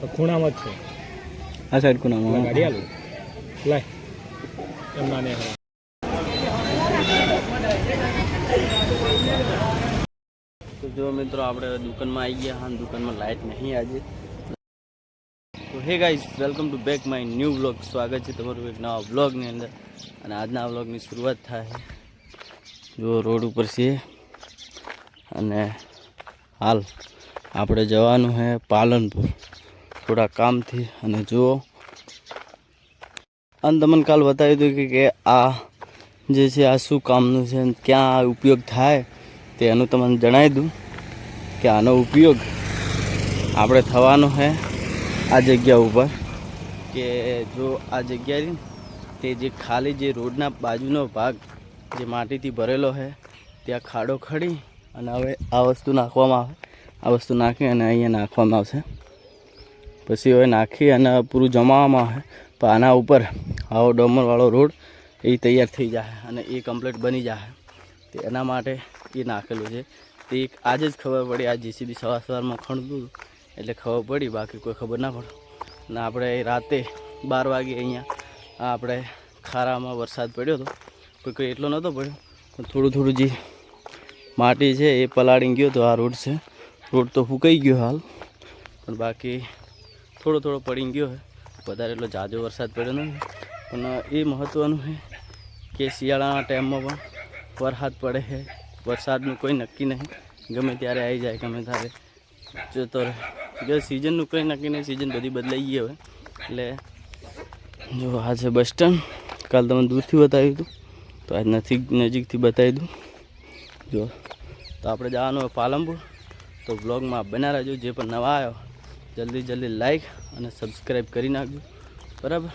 તો ખૂણામાં જ છે. આ સાઈડ ખૂણામાં ગાડી આલું લાય. એમના ને તો જો મિત્રો આપણે દુકાનમાં આવી ગયા હા દુકાનમાં લાઇટ નહીં આજે. તો hey guys welcome to back my new blog સ્વાગત છે તમારું એક નવા બ્લોગની અંદર. અને આજના બ્લોગની શરૂઆત થાય. જો રોડ ઉપર છીએ. અને હાલ આપણે જવાનું છે પાલનપુર. થોડા કામથી અને જુઓ. અને તમને કાલ બતાવી દઉં કે- આ જે છે, આ શું કામનું છે અને ક્યાં ઉપયોગ થાય તે એનું તમને જણાવી દઉં કે આનો ઉપયોગ આપણે થવાનો છે આ જગ્યા ઉપર. કે જો આ જગ્યા તે જે ખાલી જે રોડના બાજુનો ભાગ જે માટીથી ભરેલો છે, ત્યાં ખાડો ખડી અને હવે આ વસ્તુ નાખવામાં આવે. આ વસ્તુ નાખી અને અહીંયા નાખવામાં આવશે. પછી હવે નાખી અને પૂરું જમાવવામાં આવે પણ આના ઉપર આવો ડમરવાળો રોડ એ તૈયાર થઈ જાય અને એ કમ્પ્લીટ બની જાય તો એના માટે એ નાખેલું છે. તે એક આજે જ ખબર પડી, આ જીસીબી સવાર સવારમાં ખણતું એટલે ખબર પડી, બાકી કોઈ ખબર ના પડે. અને આપણે રાતે બાર વાગે અહીંયા આપણે ખારામાં વરસાદ પડ્યો હતો. કોઈ કોઈ એટલો નહોતો પડ્યો. પણ થોડું થોડું જે માટી છે એ પલાળી ગયો તો આ રોડ છે. રોડ તો ફૂંકાઈ ગયો હાલ. પણ બાકી થોડો થોડો પડી ગયો છે વધારે એટલો જાજો વરસાદ પડ્યો નથી. પણ એ મહત્ત્વનું છે કે શિયાળાના ટાઈમમાં પણ વરસાદ પડે છે વરસાદનું કોઈ નક્કી નહીં. ગમે ત્યારે આવી જાય, ગમે ત્યારે જતો રહે. જો સિઝનનું કંઈ નક્કી નહીં, સિઝન બધી બદલાઈ ગઈ હવે. એટલે જો આ છે બસ સ્ટેન્ડ. કાલ તમે દૂરથી બતાવ્યું હતું. તો આજ નથી નજીકથી બતાવી દઉં. જો, તો આપણે જવાનું હોય પાલનપુર. તો બ્લોગમાં બના રહેજો. જે પણ નવા આવ્યો જલ્દી જલ્દી લાઈક અને સબસ્ક્રાઈબ કરી નાખજો. બરાબર?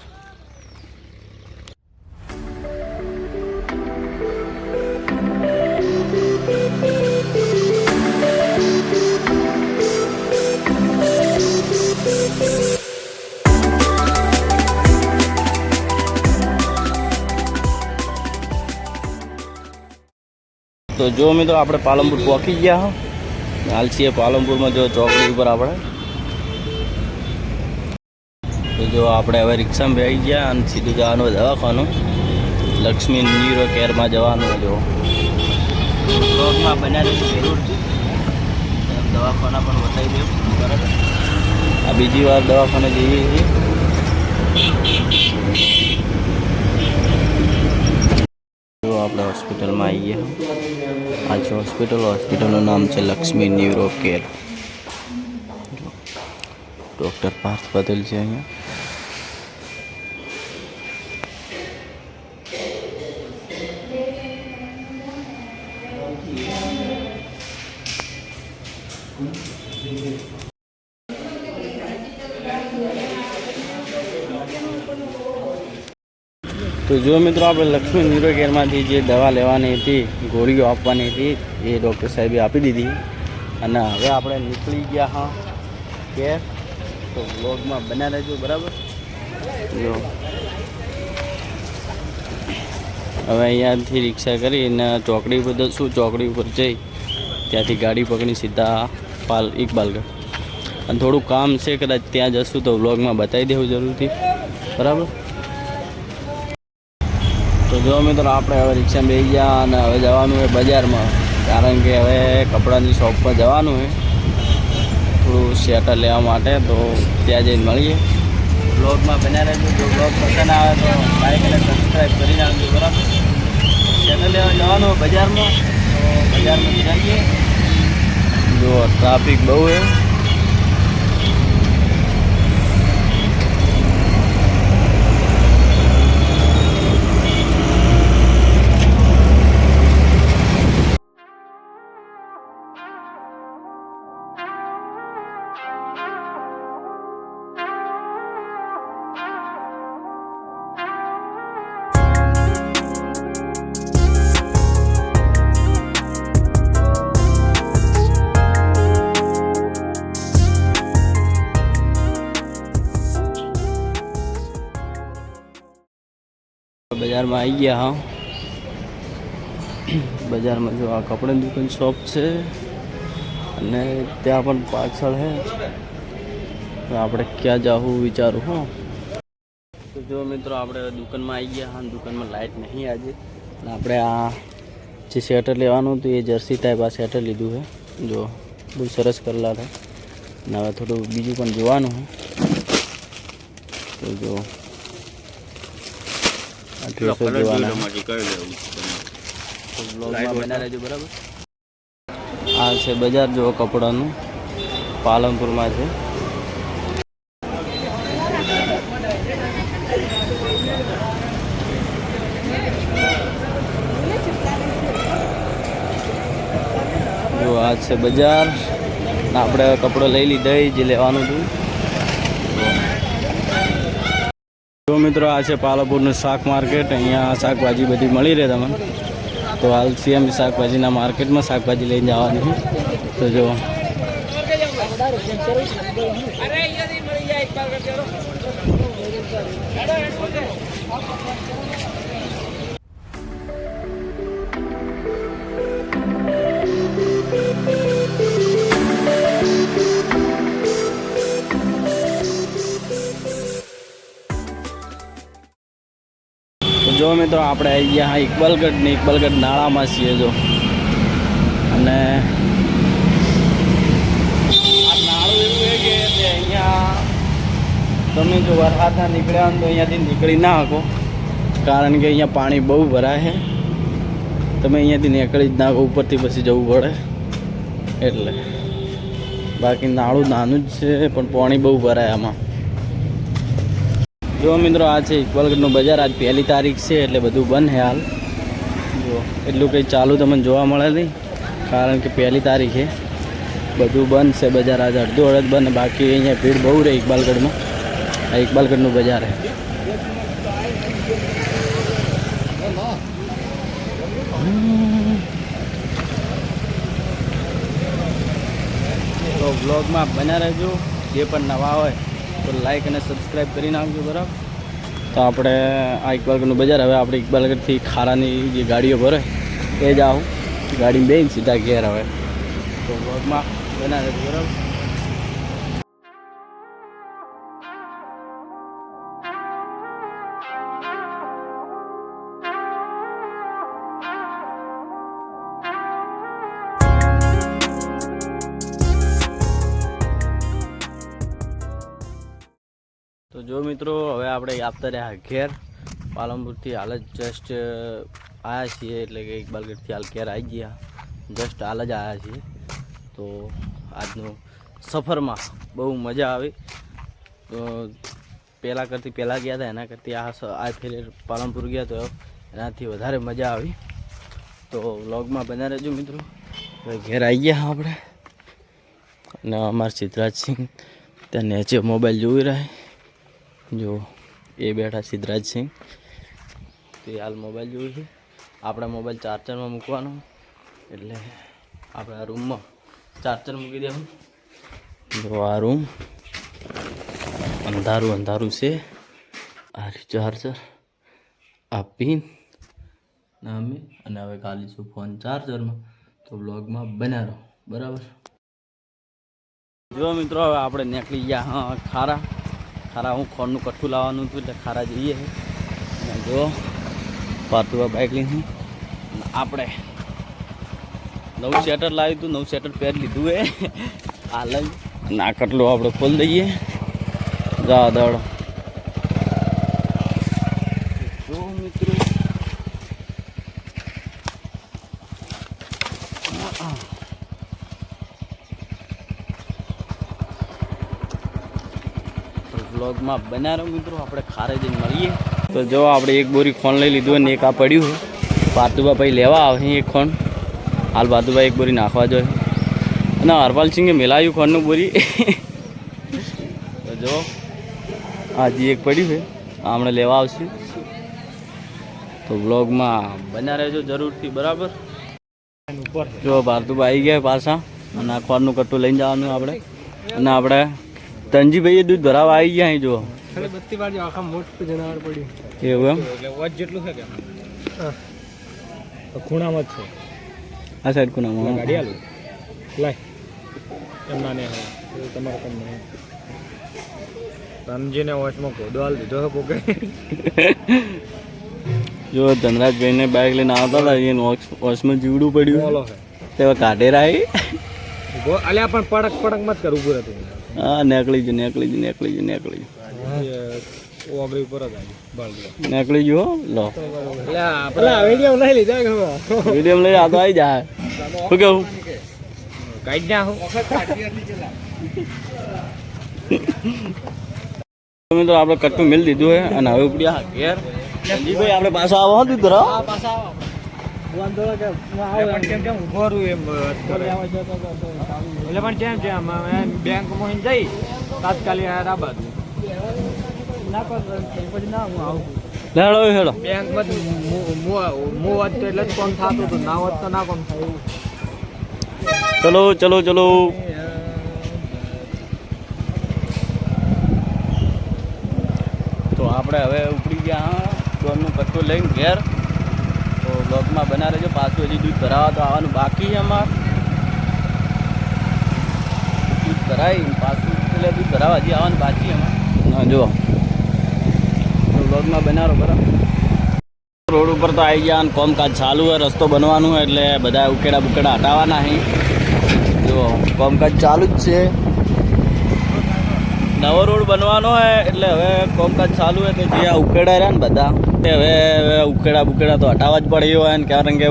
તો જો મિત્રો, આપણે પાલનપુર પહોંચી ગયા હો. હાલ છીએ પાલનપુરમાં, જો ચોકડી ઉપર આપણે. તો જો આપણે હવે રિક્ષામાં બેસી ગયા અને સીધું જવાનું દવાખાનું. લક્ષ્મી ન્યુરો કેરમાં જવાનું જો. દવાખાના પણ બતાવી દઉં. બરાબર. આ બીજી વાર દવાખાને જઈએ છીએ. આપણે હોસ્પિટલમાં આવીએ. આ છે હોસ્પિટલ. હોસ્પિટલનું નામ છે Lakshmi neuro care. Doctor Parth Patel છે અહીંયા. તો જો મિત્રો આપણે લક્ષ્મી ન્યુરો કેરમાંથી જે દવા લેવાની હતી ગોળીઓ આપવાની હતી એ ડૉક્ટર સાહેબે આપી દીધી. અને હવે આપણે નીકળી ગયા હા કેર તો બ્લોગમાં બન્યા રહેજો, બરાબર? જો. હવે અહીંયાથી રિક્ષા કરીને ચોકડી ઉપર જશું. ચોકડી ઉપર જઈ ત્યાંથી ગાડી પકડી સીધા પાલ ઇકબાલગઢ અને થોડું કામ છે, કદાચ ત્યાં જશું તો વ્લોગમાં બતાવી દેવું જરૂરથી. બરાબર? તો જો મિત્રો, આપણે હવે રિક્ષામાં બે ગયા અને હવે જવાનું હોય બજારમાં. કારણ કે હવે કપડાની શોપ પર જવાનું હોય થોડું શેટર લેવા માટે તો ત્યાં જઈને મળીએ. બ્લોગમાં બન્યા રહેજો. જો બ્લોગ પસંદ આવે તો લાઈક અને સબસ્ક્રાઈબ કરી નાખજો, બરાબર? ચેનલ લેવા જવાનું હોય બજારમાં. તો બજારમાં જઈએ. જો ટ્રાફિક બહુ છે. બજારમાં આવી ગયા હા. બજારમાં જો આ કપડાની દુકાન શોપ છે અને ત્યાં પણ પાછળ છે આપણે ક્યાં જાવું વિચારું હો. તો જો મિત્રો આપણે દુકાનમાં આવી ગયા હા દુકાનમાં લાઇટ નહીં આજે. આપણે આ જે સ્વેટર લેવાનું હતું એ જર્સી ટાઈપ આ સ્વેટર લીધું છે જો બહુ સરસ કરેલા હતા અને હવે થોડું બીજું પણ જોવાનું છે તો જો આ જોવાના. બ્લોગમાં બના રહેજો બરાબર? આ છે બજાર જો કપડાનું. પાલનપુરમાં છે. જો આ છે બજાર. આપણે કપડો લઈ લીધા જે લેવાનું હતું જો મિત્રો આ છે પાલપુરનું શાક માર્કેટ. અહીંયા શાકભાજી બધી મળી રહે તમને. તો હાલ સીએમ શાકભાજીના માર્કેટમાં શાકભાજી લઈને જવાની. તો જો. જો મિત્રો, આપણે આવી ગયા હા ઇકબાલગઢ નાળામાં છીએ જો. અને આ નાળું એવું છે કે અહીંયા તમે જો વરસાદના નીકળ્યા હોય તો અહીંયાથી નીકળી ના શકો. કારણ કે અહીંયા પાણી બહુ ભરાય છે. તમે અહીંયાથી નીકળી જ નાખો ઉપરથી પછી જવું પડે. એટલે બાકી નાળું નાનું જ છે, પણ પાણી બહુ ભરાય આમાં. જો મિત્રો, આ છે ઇકબાલગઢનું બજાર. આજ પહેલી તારીખ છે, એટલે બધું બંધ છે હાલ. જો, એટલું કંઈ ચાલુ તમને જોવા મળે નહીં, કારણ કે પહેલી તારીખે બધું બંધ છે બજાર. આજે અડધો અડધ બંધ બાકી અહીંયા ભીડ બહુ રહે ઇકબાલગઢમાં. આ ઇકબાલગઢનું બજાર છે બ્લોગમાં બના રહેજો. જે પણ નવા હોય તો લાઈક અને સબસ્ક્રાઈબ કરી નાખજો બરાબર. તો આપણે આ ઇકબાલગઢનું બજાર, હવે આપણે ઇકબાલગઢથી ખારાની જે ગાડીઓ ભરે, એ જ આવું. ગાડી બેન સીધા ઘેર હવે. તો વર્ગમાં બનાવે બરાબર. જો મિત્રો, હવે આપણે આપતા રહ્યા ઘેર પાલનપુરથી હાલ જ જસ્ટ આવ્યા છીએ. એટલે કે ઇકબાલગઢથી હાલ ઘેર આવી ગયા. જસ્ટ હાલ જ આવ્યા છીએ. તો આજનો સફરમાં બહુ મજા આવી. તો પહેલાં કરતી પહેલાં ગયા હતા, એના કરતી આ આ ફેરે પાલનપુર ગયા તો એનાથી વધારે મજા આવી. તો વ્લોગમાં બના રહેજો મિત્રો. ઘેર આવી ગયા આપણે. અને અમારા સિદ્ધરાજસિંહ ત્યાં નીચે મોબાઈલ જોઈ રહ્યા જો એ બેઠા સિદ્ધરાજસિંહ તે હાલ મોબાઈલ જોયું છે. આપણે મોબાઈલ ચાર્જરમાં મૂકવાનો. એટલે આપણે આ રૂમમાં ચાર્જર મૂકી દેવું જો આ રૂમ અંધારું અંધારું છે. આ ચાર્જર આ પિન નામે અને હવે કાલીશું ફોન ચાર્જરમાં તો બ્લોગમાં બન્યા રહો બરાબર? જો મિત્રો, હવે આપણે નીકળી ગયા, હા, ખારા. ખારા, હું ખોળનું કઠું લાવવાનું હતું એટલે ખારા જઈએ અને જો આ બાઇક લઈને આપણે નવું શેટર લાવ્યું હતું, નવું શેટર પહેર લીધું એ આ લઈ આ કટલું આપણે ખોલી દઈએ. જા દાડો જો મિત્રો વ્લોગમાં બન્યા રહો મિત્રો, આપણે ખારે જઈને મળીએ. તો જો આપણે એક બોરી ખોન લઈ લીધું અને એક આ પડ્યું છે. પાતુબા ભાઈ લેવા આવે એક ખોન હાલ પાતુભાઈ એક બોરી નાખવા જોઈએ. અને હરપાલસિંહે મેલાયું ખોનનું બોરી. તો જો હજી એક પડ્યું છે. હમણાં લેવા આવશે. તો બ્લોગમાં બન્યા રહેજો જરૂરથી, બરાબર? જો ભારતુભાઈ આવી ગયા પાછા. અને આ ખોરનું કટ્ટું લઈને જવાનું આપણે. અને આપણે તનજીભાઈએ દૂધ ભરાવા આવી ગયા અહીં જો ખાલી બત્તી વાર આખા મોટું જનાવર પડ્યું એવું એમ? એટલે વજ જેટલું છે કે ખૂણામાં જ છે. આ સાઈડ ખૂણામાં ગાડી આલું લાય. એમના ને હવે. તમારે તમને રમજીને વોચમાં કોદો હાલ દીધો છે પોકે. જો ધનરાજભાઈને બાઇક લઈને આવતા હતા એને વોશમાં વોચમાં જીવડું પડ્યું. બોલો તેવા કાઢે રાહી. ઊભો અલ્યા પણ પડક પડક મત કર ઉભું હતું હા નીકળી ગયું નીકળી ગયું નીકળી ગયું નીકળી ગયું. જુઓ જ નીકળી લો. વીડિયો લઈ લીધા વીડિયો લઈ આ તો આવી જાય. શું કેવું કાઢી ના હું તમે તો આપણે કટ્ટું મિલ દીધું હે અને હવે ઉપડ્યા ઘેર. સંજીભાઈ આપણે પાછા આવો હો દીધો રહો પણ કેમ કેમ ઊભો રહું એમ એટલે પણ કેમ છે આમ બેંકમાં જઈ તાત્કાલિક આ બાજુ લેડો હેડો. બેંકમાં મો વાત તો એટલે જ કોમ થતું હતું ના વાત તો ના કોમ થાય ચલો ચલો ચલો. તો આપણે હવે ઉપડી ગયા ડોનનું કટ્ટું લઈને ઘેર. બ્લોગમાં બના રહેજો પાછું હજી દૂધ ભરાવા તો આવવાનું બાકી છે અમાર. દૂધ ભરાય પાછું એટલે દૂધ ભરાવા હજી આવવાનું બાકી અમાર. હા જુઓ. બ્લોગમાં બનારો બરાબર. રોડ ઉપર તો આવી ગયા અને કોમકાજ ચાલુ હોય રસ્તો બનવાનું હોય એટલે બધા ઉકેડા બુકેડા હટાવવાના અહીં જો કોમકાજ ચાલુ જ છે. નવો રોડ બનવાનો હોય એટલે હવે કોમકાજ ચાલુ હોય તો જે આ ઉકેડા રહ્યા ને બધા, તે હવે હવે ઉકેડા બુકેડા તો હટાવવા જ પડ્યો હોય ને કારણ કે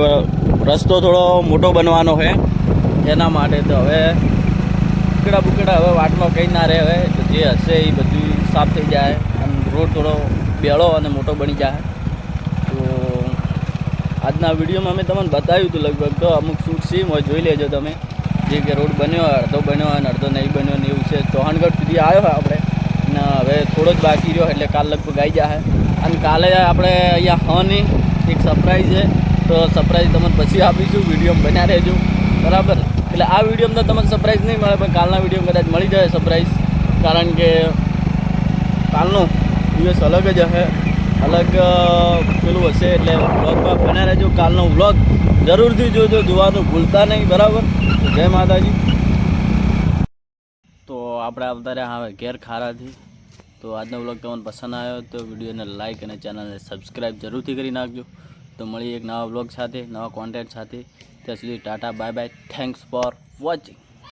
રસ્તો થોડો મોટો બનવાનો છે એના માટે તો હવે ઉકેડા બુકેડા હવે વાટમાં કંઈ ના રહે હવે જે હશે એ બધું સાફ થઈ જાય અને રોડ થોડો બેળો અને મોટો બની જાય. તો આજના વિડીયોમાં અમે તમને બતાવ્યું હતું લગભગ તો અમુક શૂટ સીમ હોય, જોઈ લેજો તમે. જે કે રોડ બન્યો, અડધો બન્યો અને અડધો નહીં બન્યો ને એવું છે. ચૌહાણગઢ સુધી આવ્યો હોય આપણે. ને હવે થોડો જ બાકી રહ્યો, એટલે કાલ લગભગ આવી જાય અને કાલે આપણે અહીંયા હની એક સરપ્રાઈઝ છે. તો સરપ્રાઈઝ તમને પછી આપીશું વીડિયો બન્યા રહેજો. બરાબર? એટલે આ વિડીયોમાં તો તમને સરપ્રાઈઝ નહીં મળે, પણ કાલના વીડિયો કદાચ મળી જાય સરપ્રાઈઝ કારણ કે કાલનો દિવસ અલગ જ હશે અલગ પેલું હશે એટલે વ્લોગમાં બન્યા રહેજો. કાલનો વ્લોગ જરૂરથી જોજો, જોવાનું ભૂલતા નહીં, બરાબર? જય માતાજી. તો આપણે આવતા હવે ઘેર ખારાથી. તો આજનો વ્લોગ તમને પસંદ આવ્યો તો વિડીયોને લાઇક અને ચેનલને સબસ્ક્રાઈબ જરૂરથી કરી નાખજો. તો મળીએ એક નવા વ્લોગ સાથે, નવા કોન્ટેન્ટ સાથે. ત્યાં સુધી tata bye bye thanks for watching